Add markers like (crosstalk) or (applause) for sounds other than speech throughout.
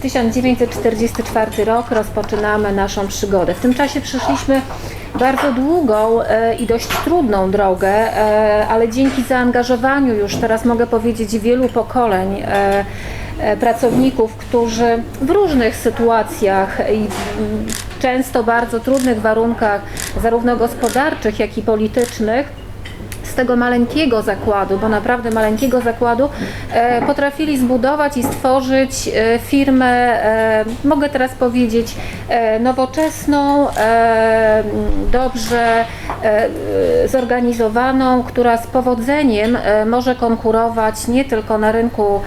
1944 rok rozpoczynamy naszą przygodę. W tym czasie przeszliśmy bardzo długą e, i dość trudną drogę, e, ale dzięki zaangażowaniu już teraz mogę powiedzieć wielu pokoleń e, pracowników, którzy w różnych sytuacjach i często bardzo trudnych warunkach, zarówno gospodarczych, jak i politycznych, tego maleńkiego zakładu, bo naprawdę maleńkiego zakładu, e, potrafili zbudować i stworzyć e, firmę, e, mogę teraz powiedzieć, nowoczesną, dobrze zorganizowaną, która z powodzeniem może konkurować nie tylko na rynku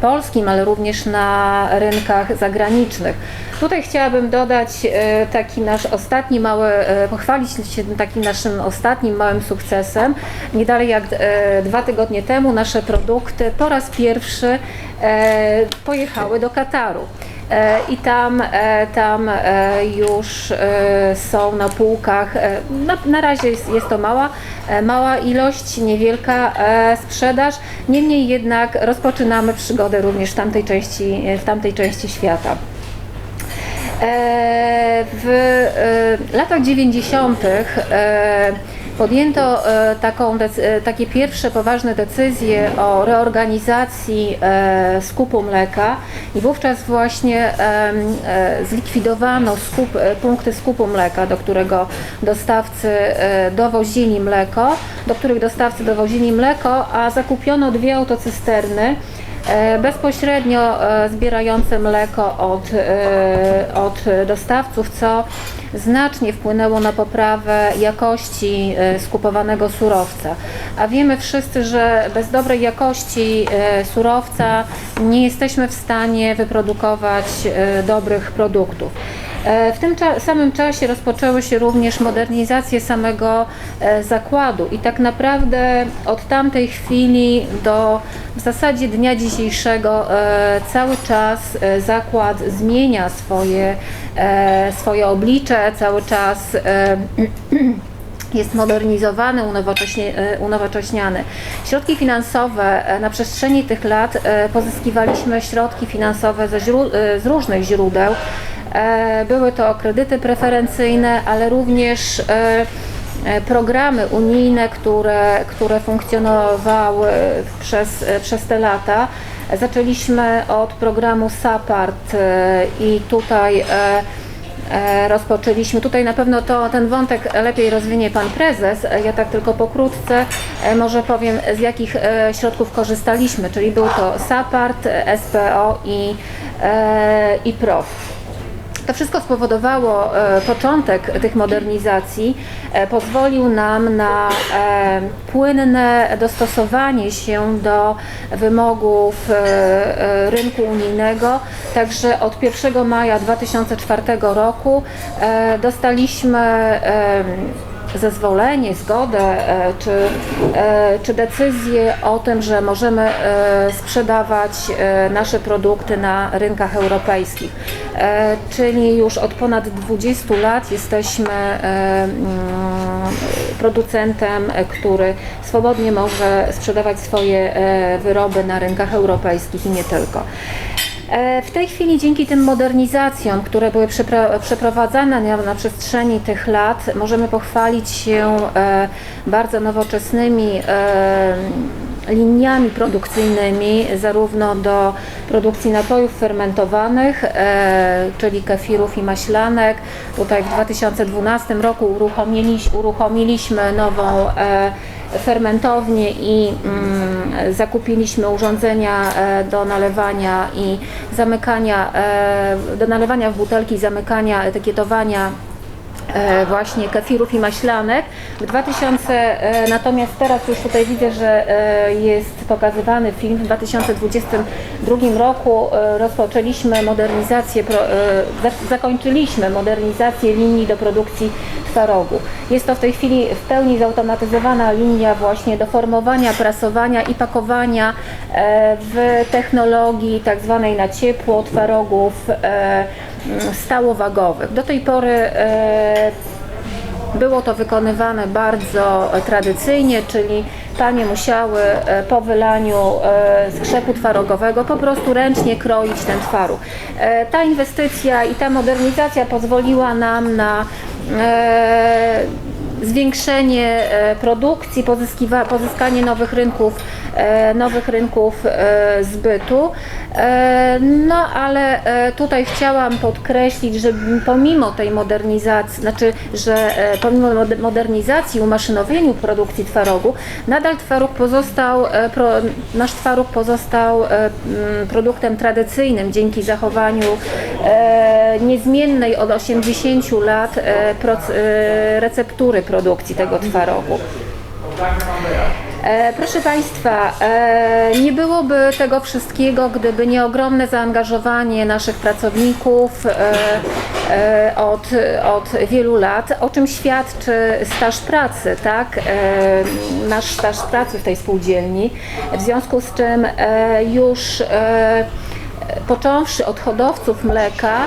polskim, ale również na rynkach zagranicznych. Tutaj chciałabym dodać taki nasz ostatni mały, pochwalić się takim naszym ostatnim małym sukcesem. Nie dalej jak e, dwa tygodnie temu nasze produkty po raz pierwszy e, pojechały do Kataru. E, I tam, tam już są na półkach. Na, na razie jest, jest to mała, mała ilość, niewielka sprzedaż. Niemniej jednak rozpoczynamy przygodę również w tamtej części, w tamtej części świata. W latach 90. podjęto e, taką, e, takie pierwsze poważne decyzje o reorganizacji e, skupu mleka i wówczas właśnie zlikwidowano skup, punkty skupu mleka, do którego dostawcy dowozili mleko, do których dostawcy dowozili mleko, a zakupiono dwie autocysterny bezpośrednio zbierające mleko od, od dostawców, co znacznie wpłynęło na poprawę jakości e, skupowanego surowca. A wiemy wszyscy, że bez dobrej jakości e, surowca nie jesteśmy w stanie wyprodukować e, dobrych produktów. E, W tym samym czasie rozpoczęły się również modernizacje samego e, zakładu i tak naprawdę od tamtej chwili do w zasadzie dnia dzisiejszego e, cały czas zakład zmienia swoje, swoje oblicze, cały czas (clears throat) jest modernizowany, unowocześniany. Środki finansowe na przestrzeni tych lat pozyskiwaliśmy środki finansowe ze z różnych źródeł. E, Były to kredyty preferencyjne, ale również e, e, programy unijne, które, które funkcjonowały przez, przez te lata. Zaczęliśmy od programu SAPART i tutaj rozpoczęliśmy. Tutaj na pewno to, ten wątek lepiej rozwinie Pan Prezes. Ja tak tylko pokrótce może powiem z jakich środków korzystaliśmy, czyli był to SAPART, SPO i, i PROW. To wszystko spowodowało e, początek tych modernizacji, e, pozwolił nam na e, płynne dostosowanie się do wymogów rynku unijnego. Także od 1 maja 2004 roku dostaliśmy zezwolenie, zgodę czy, czy decyzję o tym, że możemy sprzedawać nasze produkty na rynkach europejskich. E, Czyli już od ponad 20 lat jesteśmy e, mm, producentem, e, który swobodnie może sprzedawać swoje wyroby na rynkach europejskich i nie tylko. W tej chwili dzięki tym modernizacjom, które były przeprowadzane na, przestrzeni tych lat, możemy pochwalić się bardzo nowoczesnymi liniami produkcyjnymi, zarówno do produkcji napojów fermentowanych, e, czyli kefirów i maślanek. Tutaj w 2012 roku uruchomiliś, uruchomiliśmy nową e, fermentownię i mm, zakupiliśmy urządzenia e, do nalewania i zamykania, do nalewania w butelki, zamykania, etykietowania właśnie kefirów i maślanek. W 2000, e, natomiast teraz już tutaj widzę, że e, jest pokazywany film. W 2022 roku e, rozpoczęliśmy modernizację, e, zakończyliśmy modernizację linii do produkcji twarogu. Jest to w tej chwili w pełni zautomatyzowana linia właśnie do formowania, prasowania i pakowania e, w technologii tak zwanej na ciepło twarogów e, stałowagowych. Do tej pory e, było to wykonywane bardzo tradycyjnie, czyli panie musiały e, po wylaniu e, skrzepu twarogowego po prostu ręcznie kroić ten twaróg. Ta inwestycja i ta modernizacja pozwoliła nam na zwiększenie produkcji, pozyskanie nowych rynków, nowych rynków e, zbytu. E, No ale e, tutaj chciałam podkreślić, że pomimo tej modernizacji, znaczy, że e, pomimo mode- modernizacji, umaszynowieniu produkcji twarogu, nadal twaróg pozostał, e, nasz twaróg pozostał e, mm, produktem tradycyjnym dzięki zachowaniu e, niezmiennej od 80 lat e, e, receptury produkcji tego twarogu. E, Proszę Państwa, e, nie byłoby tego wszystkiego, gdyby nie ogromne zaangażowanie naszych pracowników e, od, od wielu lat, o czym świadczy staż pracy, tak? Nasz staż pracy w tej spółdzielni, w związku z czym już począwszy od hodowców mleka,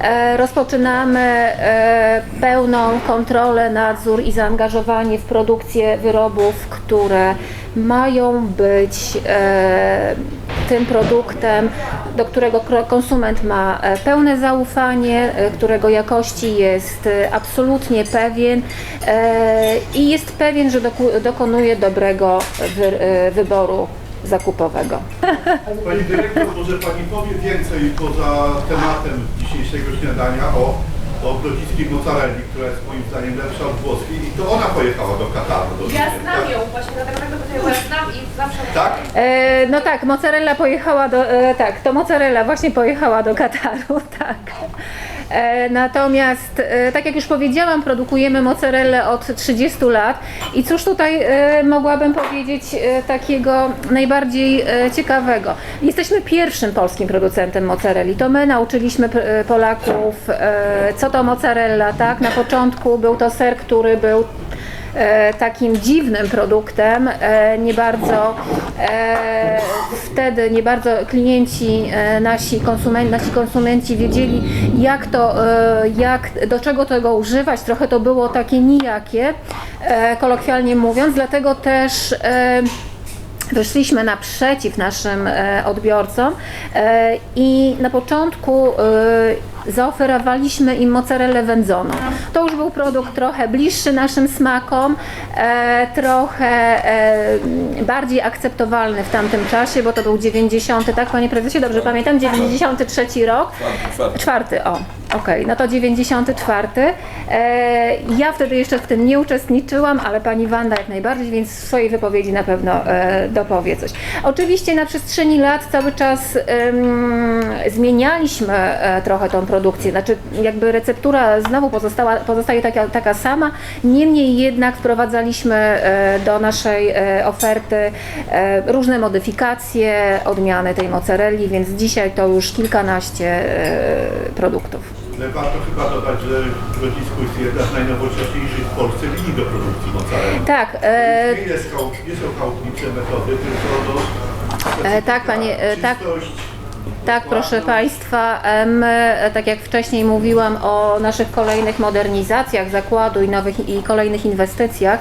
e, rozpoczynamy e, pełną kontrolę, nadzór i zaangażowanie w produkcję wyrobów, które mają być e, tym produktem, do którego konsument ma pełne zaufanie, którego jakości jest absolutnie pewien i jest pewien, że dokonuje dobrego wy- wyboru zakupowego. Pani dyrektor, może Pani powie więcej poza tematem dzisiejszego śniadania o, o grodzickiej mozzarelli, która jest moim zdaniem lepsza od włoskiej i to ona pojechała do Kataru. Do Ja znam tak? ją właśnie, dlatego tak dopytuję, bo ja znam i zawsze... Tak? E, no tak, mozzarella pojechała do, e, tak, to mozzarella właśnie pojechała do Kataru, (laughs) tak. E, natomiast, e, tak jak już powiedziałam, produkujemy mozzarellę od 30 lat i cóż tutaj e, mogłabym powiedzieć takiego najbardziej ciekawego. Jesteśmy pierwszym polskim producentem mozzarelli. To my nauczyliśmy Polaków, co to mozzarella, tak? Na początku był to ser, który był takim dziwnym produktem. E, nie bardzo e, wtedy nie bardzo klienci, e, nasi, konsumenci, nasi konsumenci wiedzieli, jak to, e, jak, do czego tego używać. Trochę to było takie nijakie, e, kolokwialnie mówiąc, dlatego też. Wyszliśmy naprzeciw naszym e, odbiorcom e, i na początku e, zaoferowaliśmy im mozzarellę wędzoną. To już był produkt trochę bliższy naszym smakom, trochę bardziej akceptowalny w tamtym czasie, bo to był 90, tak panie prezesie, dobrze pamiętam, 93 rok. Czwarty, o, okej, no to 94. E, ja wtedy jeszcze w tym nie uczestniczyłam, ale pani Wanda jak najbardziej, więc w swojej wypowiedzi na pewno e, dopowie coś. Oczywiście na przestrzeni lat cały czas zmienialiśmy e, trochę tą produkcję, znaczy jakby receptura znowu pozostała, pozostaje taka, taka sama, niemniej jednak wprowadzaliśmy e, do naszej e, oferty e, różne modyfikacje, odmiany tej mozzarelli, więc dzisiaj to już kilkanaście e, produktów. Warto chyba dodać, że w Grodzisku jest jedna z najnowocześniejszych w Polsce linii do produkcji mozzarelli. Tak, e, Nie, jest chałut, nie są chałupnicze metody, tylko do E, tak, panie, e, tak. czystość, Tak, proszę Państwa, my, tak jak wcześniej mówiłam o naszych kolejnych modernizacjach zakładu i nowych i kolejnych inwestycjach,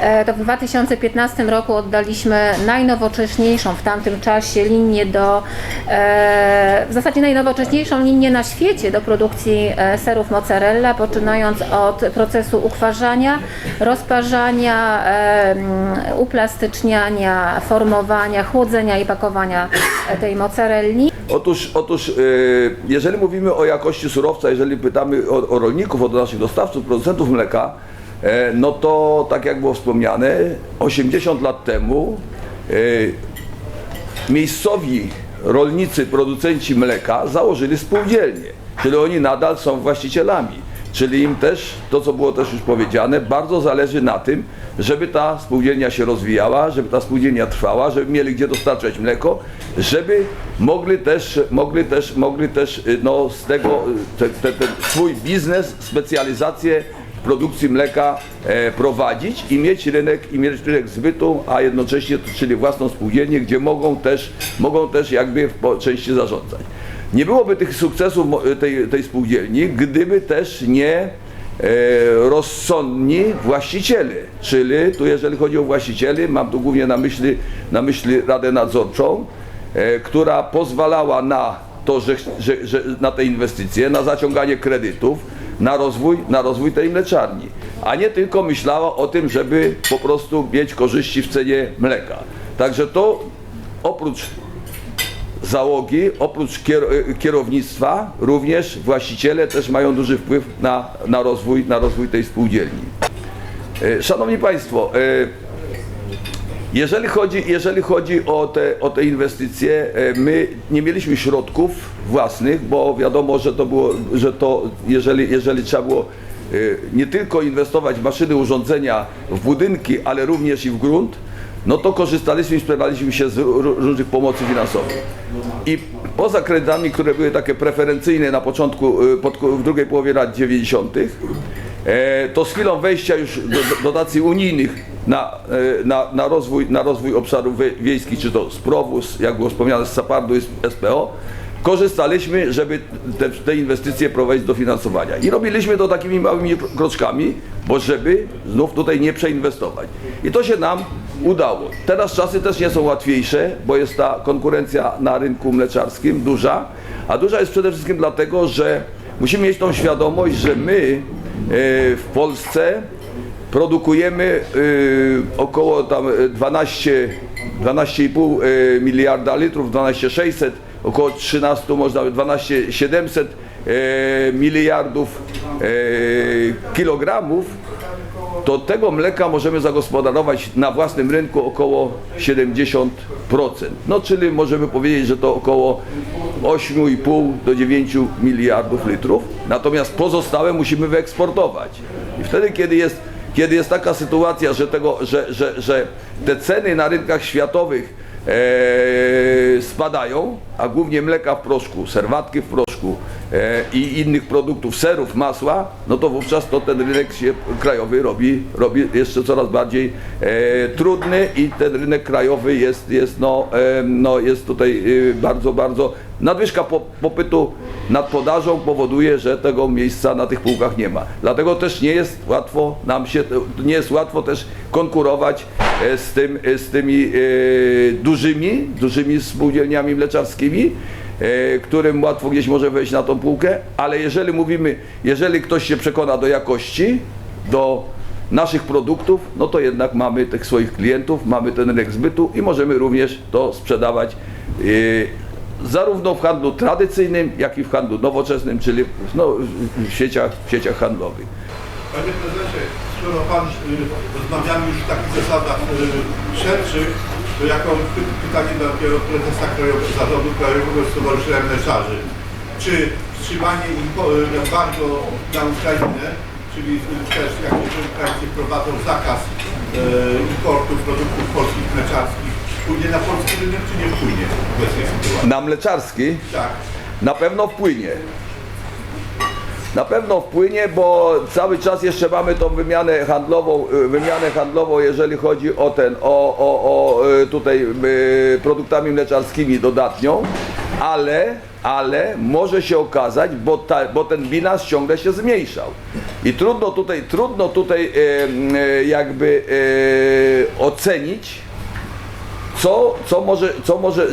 e, to w 2015 roku oddaliśmy najnowocześniejszą w tamtym czasie linię do, e, w zasadzie najnowocześniejszą linię na świecie do produkcji e, serów mozzarella, poczynając od procesu ukwarzania, rozparzania, uplastyczniania, formowania, chłodzenia i pakowania tej mozzarelli. Otóż, otóż y, jeżeli mówimy o jakości surowca, jeżeli pytamy o, o rolników, o naszych dostawców, producentów mleka, e, no to tak jak było wspomniane, 80 lat temu y, miejscowi rolnicy, producenci mleka założyli spółdzielnie, czyli oni nadal są właścicielami. Czyli im też, to co było też już powiedziane, bardzo zależy na tym, żeby ta spółdzielnia się rozwijała, żeby ta spółdzielnia trwała, żeby mieli gdzie dostarczać mleko, żeby mogli też, mogli też, mogli też y, no, z tego y, te, te, swój biznes, specjalizację produkcji mleka e, prowadzić i mieć rynek, i mieć rynek zbytu, a jednocześnie czyli własną spółdzielnię, gdzie mogą też, mogą też jakby w po części zarządzać. Nie byłoby tych sukcesów tej, tej spółdzielni, gdyby też nie, e, rozsądni właściciele, czyli tu jeżeli chodzi o właścicieli, mam tu głównie na myśli, na myśli Radę Nadzorczą, e, która pozwalała na to, że, że, że na te inwestycje, na zaciąganie kredytów, na rozwój, na rozwój tej mleczarni, a nie tylko myślała o tym, żeby po prostu mieć korzyści w cenie mleka. Także to oprócz załogi, oprócz kier- kierownictwa, również właściciele też mają duży wpływ na, na, rozwój, na rozwój tej spółdzielni. E, Szanowni Państwo, e, jeżeli chodzi, jeżeli chodzi o, te, o te inwestycje, e, my nie mieliśmy środków własnych, bo wiadomo, że to było, że to jeżeli, jeżeli trzeba było nie tylko inwestować w maszyny, urządzenia, w budynki, ale również i w grunt, no to korzystaliśmy i sprzedaliśmy się z ró- różnych pomocy finansowych. I poza kredytami, które były takie preferencyjne na początku, e, pod, w drugiej połowie lat 90., E, to z chwilą wejścia już do, do, dotacji unijnych na, e, na, na, rozwój, na rozwój obszarów wie- wiejskich, czy to z PROW-u, z, jak było wspomniane, z SAPARD-u i z SPO, korzystaliśmy, żeby te, te inwestycje prowadzić do finansowania. I robiliśmy to takimi małymi kroczkami, bo żeby znów tutaj nie przeinwestować. I to się nam udało. Teraz czasy też nie są łatwiejsze, bo jest ta konkurencja na rynku mleczarskim duża, a duża jest przede wszystkim dlatego, że musimy mieć tą świadomość, że my e, w Polsce produkujemy e, około tam e, 12, 12,5 e, miliarda litrów, 12,600, około 13, można nawet 12,700 e, miliardów e, kilogramów, to tego mleka możemy zagospodarować na własnym rynku około 70%. No czyli możemy powiedzieć, że to około 8,5 do 9 miliardów litrów. Natomiast pozostałe musimy wyeksportować. I wtedy, kiedy jest, kiedy jest taka sytuacja, że, tego, że, że, że te ceny na rynkach światowych spadają, a głównie mleka w proszku, serwatki w proszku e, i innych produktów, serów, masła, no to wówczas to ten rynek się krajowy robi, robi jeszcze coraz bardziej e, trudny i ten rynek krajowy jest, jest, no, e, no, jest tutaj e, bardzo, bardzo nadwyżka po, popytu nad podażą powoduje, że tego miejsca na tych półkach nie ma. Dlatego też nie jest łatwo nam się, nie jest łatwo też konkurować e, z, tym, e, z tymi e, dużymi, dużymi spółdzielniami mleczarskimi, e, którym łatwo gdzieś może wejść na tą półkę, ale jeżeli mówimy, jeżeli ktoś się przekona do jakości, do naszych produktów, no to jednak mamy tych swoich klientów, mamy ten rynek zbytu i możemy również to sprzedawać e, zarówno w handlu tradycyjnym, jak i w handlu nowoczesnym, czyli no, w, sieciach, w sieciach handlowych. Panie prezesie, skoro pan y, rozmawiamy już w takich zasadach y, szerszych, to jako py- pytanie do takiego prezesa Krajowego, Zarządu Krajowego Stowarzyszenia Mleczarzy. Czy wstrzymanie y, embargo na Ukrainę, czyli też jak niektórzy Ukraińcy wprowadzą zakaz importu produktów polskich mleczarskich, wpłynie na polski rynek, czy nie wpłynie w obecnej sytuacji? Na mleczarski Tak. na pewno wpłynie. Na pewno wpłynie, bo cały czas jeszcze mamy tą wymianę handlową, y, wymianę handlową, jeżeli chodzi o ten, o, o, o y, tutaj y, produktami mleczarskimi dodatnią, ale, ale może się okazać, bo, ta, bo ten bilans ciągle się zmniejszał. I trudno tutaj, trudno tutaj jakby ocenić, co, co, może, co, może,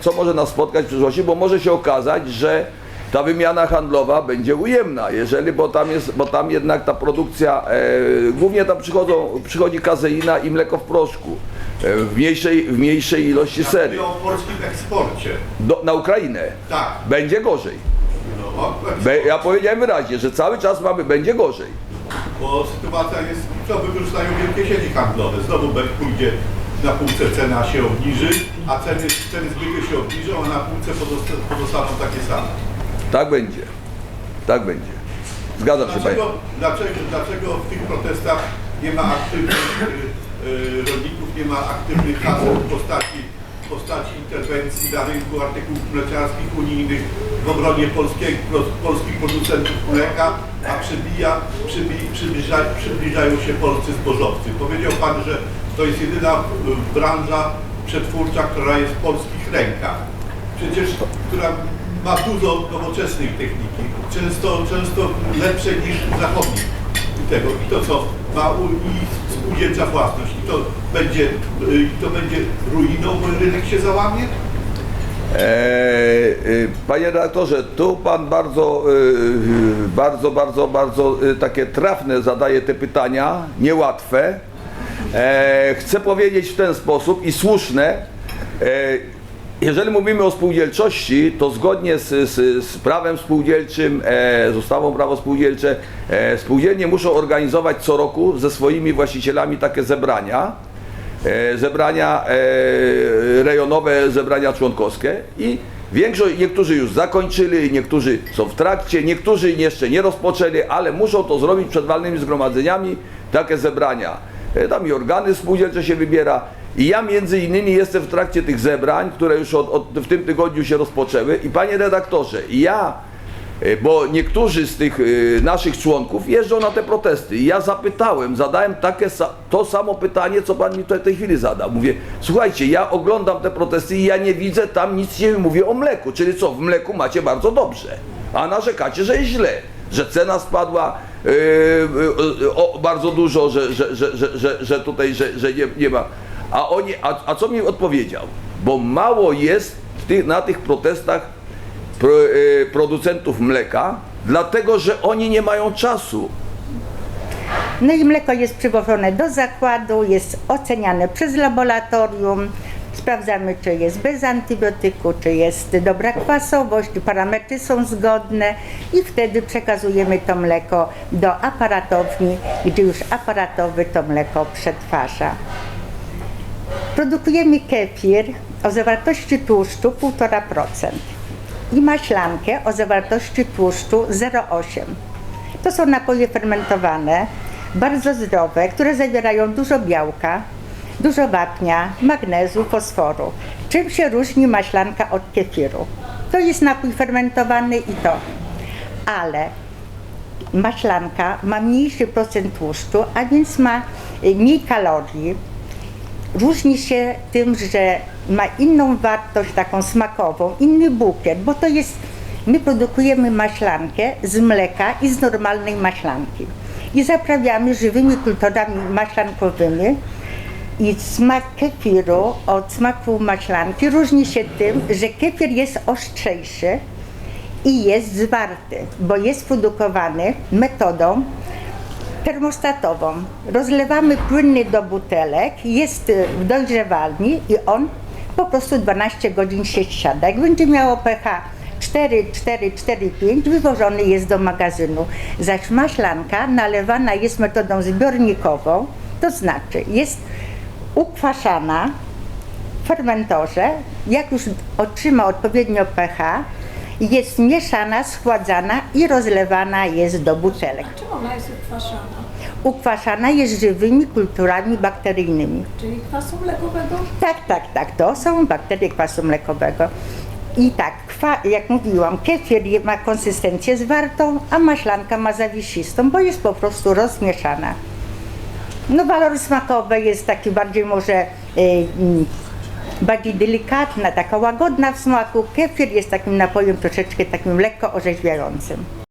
co może nas spotkać w przyszłości, bo może się okazać, że ta wymiana handlowa będzie ujemna, jeżeli, bo tam jest, bo tam jednak ta produkcja, e, głównie tam przychodzą, przychodzi kazeina i mleko w proszku, e, w, mniejszej, w mniejszej ilości sery. O polskim eksporcie. Do, na Ukrainę Tak. będzie gorzej. No, o- Be, ja powiedziałem wyraźnie, że cały czas mamy, będzie gorzej. Bo sytuacja jest, co wykorzystają wielkie sieci handlowe. Znowu pójdzie na półce cena się obniży, a ceny, ceny zwykle się obniżą, a na półce pozosta- pozostaną takie same. Tak będzie. Tak będzie. Zgadzam się Panie. Dlaczego, dlaczego, dlaczego w tych protestach nie ma aktywnych y, y, rolników, nie ma aktywnych haseł w postaci, w postaci interwencji na rynku artykułów mleczarskich unijnych w obronie polskiej, pro- polskich producentów mleka, a przybija, przybi, przybliża, przybliżają się polscy zbożowcy. Powiedział Pan, że to jest jedyna y, branża przetwórcza, która jest w polskich rękach. Przecież, która ma dużo nowoczesnej techniki, często, często lepsze niż zachodnie tego. I to co ma u, i spółdzielcza własność. I to będzie, y, i to będzie ruiną, bo rynek się załamie. E, e, Panie redaktorze, tu pan bardzo, e, bardzo, bardzo, bardzo e, takie trafne zadaje te pytania, niełatwe. E, Chcę powiedzieć w ten sposób i słuszne. Jeżeli mówimy o spółdzielczości, to zgodnie z, z, z prawem spółdzielczym, e, z ustawą prawo spółdzielcze, e, spółdzielnie muszą organizować co roku ze swoimi właścicielami takie zebrania e, zebrania e, rejonowe, zebrania członkowskie i większość, niektórzy już zakończyli, niektórzy są w trakcie, niektórzy jeszcze nie rozpoczęli, ale muszą to zrobić przed walnymi zgromadzeniami, takie zebrania. E, Tam i organy spółdzielcze się wybiera. I ja między innymi jestem w trakcie tych zebrań, które już od, od, w tym tygodniu się rozpoczęły. I panie redaktorze, ja E, bo niektórzy z tych e, naszych członków jeżdżą na te protesty. I ja zapytałem, zadałem takie to samo pytanie, co pan mi tutaj w tej chwili zadał. Mówię, słuchajcie, ja oglądam te protesty i ja nie widzę tam nic się mówi o mleku. Czyli co, w mleku macie bardzo dobrze, a narzekacie, że jest źle, że cena spadła e, e, o, bardzo dużo, że, że, że, że, że, że tutaj, że, że nie, nie ma. A, oni, a, a co mi odpowiedział? Bo mało jest na tych protestach pro, e, producentów mleka, dlatego że oni nie mają czasu. No i mleko jest przywożone do zakładu, jest oceniane przez laboratorium. Sprawdzamy, czy jest bez antybiotyku, czy jest dobra kwasowość, parametry są zgodne i wtedy przekazujemy to mleko do aparatowni, gdzie już aparatowy to mleko przetwarza. Produkujemy kefir o zawartości tłuszczu 1,5% i maślankę o zawartości tłuszczu 0,8%. To są napoje fermentowane, bardzo zdrowe, które zawierają dużo białka, dużo wapnia, magnezu, fosforu. Czym się różni maślanka od kefiru? To jest napój fermentowany i to. Ale maślanka ma mniejszy procent tłuszczu, a więc ma mniej kalorii. Różni się tym, że ma inną wartość taką smakową, inny bukiet, bo to jest, my produkujemy maślankę z mleka i z normalnej maślanki. I zaprawiamy żywymi kulturami maślankowymi. I smak kefiru od smaku maślanki różni się tym, że kefir jest ostrzejszy i jest zwarty, bo jest produkowany metodą termostatową. Rozlewamy płynny do butelek, jest y, w dojrzewalni i on po prostu 12 godzin się siada. Jak będzie miało pH 4, 4, 4, 5, wywożony jest do magazynu. Zaś maślanka nalewana jest metodą zbiornikową, to znaczy jest ukwaszana w fermentorze, jak już otrzyma odpowiednio pH, jest mieszana, schładzana i rozlewana jest do butelek. Czym ona jest ukwaszana? Ukwaszana jest żywymi kulturami bakteryjnymi. Czyli kwasu mlekowego? Tak, tak, tak, to są bakterie kwasu mlekowego. I tak, jak mówiłam, kefir je- ma konsystencję zwartą, a maślanka ma zawisistą, bo jest po prostu rozmieszana. No walor smakowy jest taki bardziej może e, mm, bardziej delikatna, taka łagodna w smaku. Kefir jest takim napojem troszeczkę takim lekko orzeźwiającym.